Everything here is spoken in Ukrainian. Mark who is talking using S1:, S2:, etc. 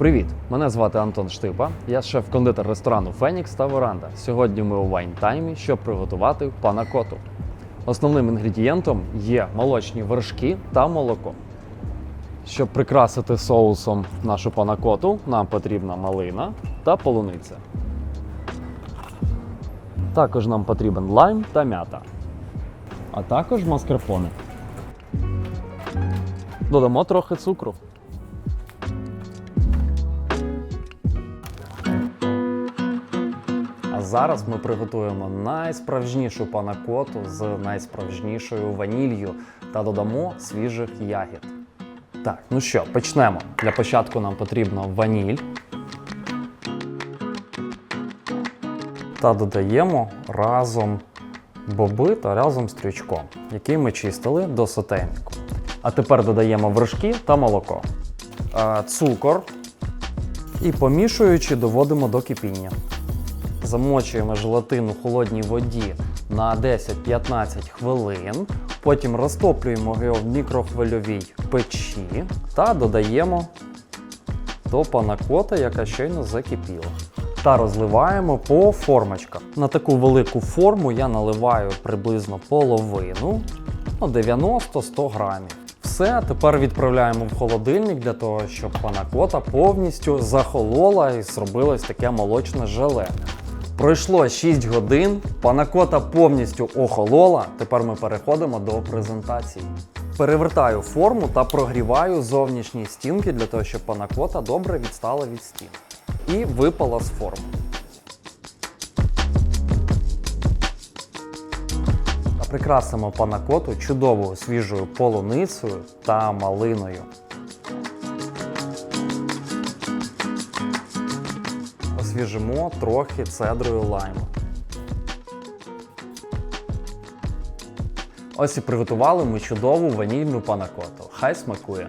S1: Привіт! Мене звати Антон Штипа. Я шеф-кондитер ресторану Фенікс та Веранда. Сьогодні ми у вайн-таймі, щоб приготувати панакоту. Основним інгредієнтом є молочні вершки та молоко. Щоб прикрасити соусом нашу панакоту, нам потрібна малина та полуниця. Також нам потрібен лайм та м'ята, а також маскарпоне. Додамо трохи цукру. Зараз ми приготуємо найсправжнішу панакоту з найсправжнішою ваніллю та додамо свіжих ягід. Так, ну що, почнемо. Для початку нам потрібна ваніль. Та додаємо разом боби та разом стрючком, який ми чистили до сотейнику. А тепер додаємо вершки та молоко, цукор і помішуючи доводимо до кипіння. Замочуємо желатин у холодній воді на 10-15 хвилин. Потім розтоплюємо його в мікрохвильовій печі та додаємо до панакоти, яка щойно закипіла. Та розливаємо по формочках. На таку велику форму я наливаю приблизно половину, ну 90-100 грамів. Все, тепер відправляємо в холодильник для того, щоб панакота повністю захолола і зробилось таке молочне желе. Пройшло 6 годин, панакота повністю охолола. Тепер ми переходимо до презентації. Перевертаю форму та прогріваю зовнішні стінки для того, щоб панакота добре відстала від стін. І випала з форми. Прикрасимо панакоту чудовою свіжою полуницею та малиною. Освіжимо трохи цедрою лайму. Ось і приготували ми чудову ванільну панакоту. Хай смакує!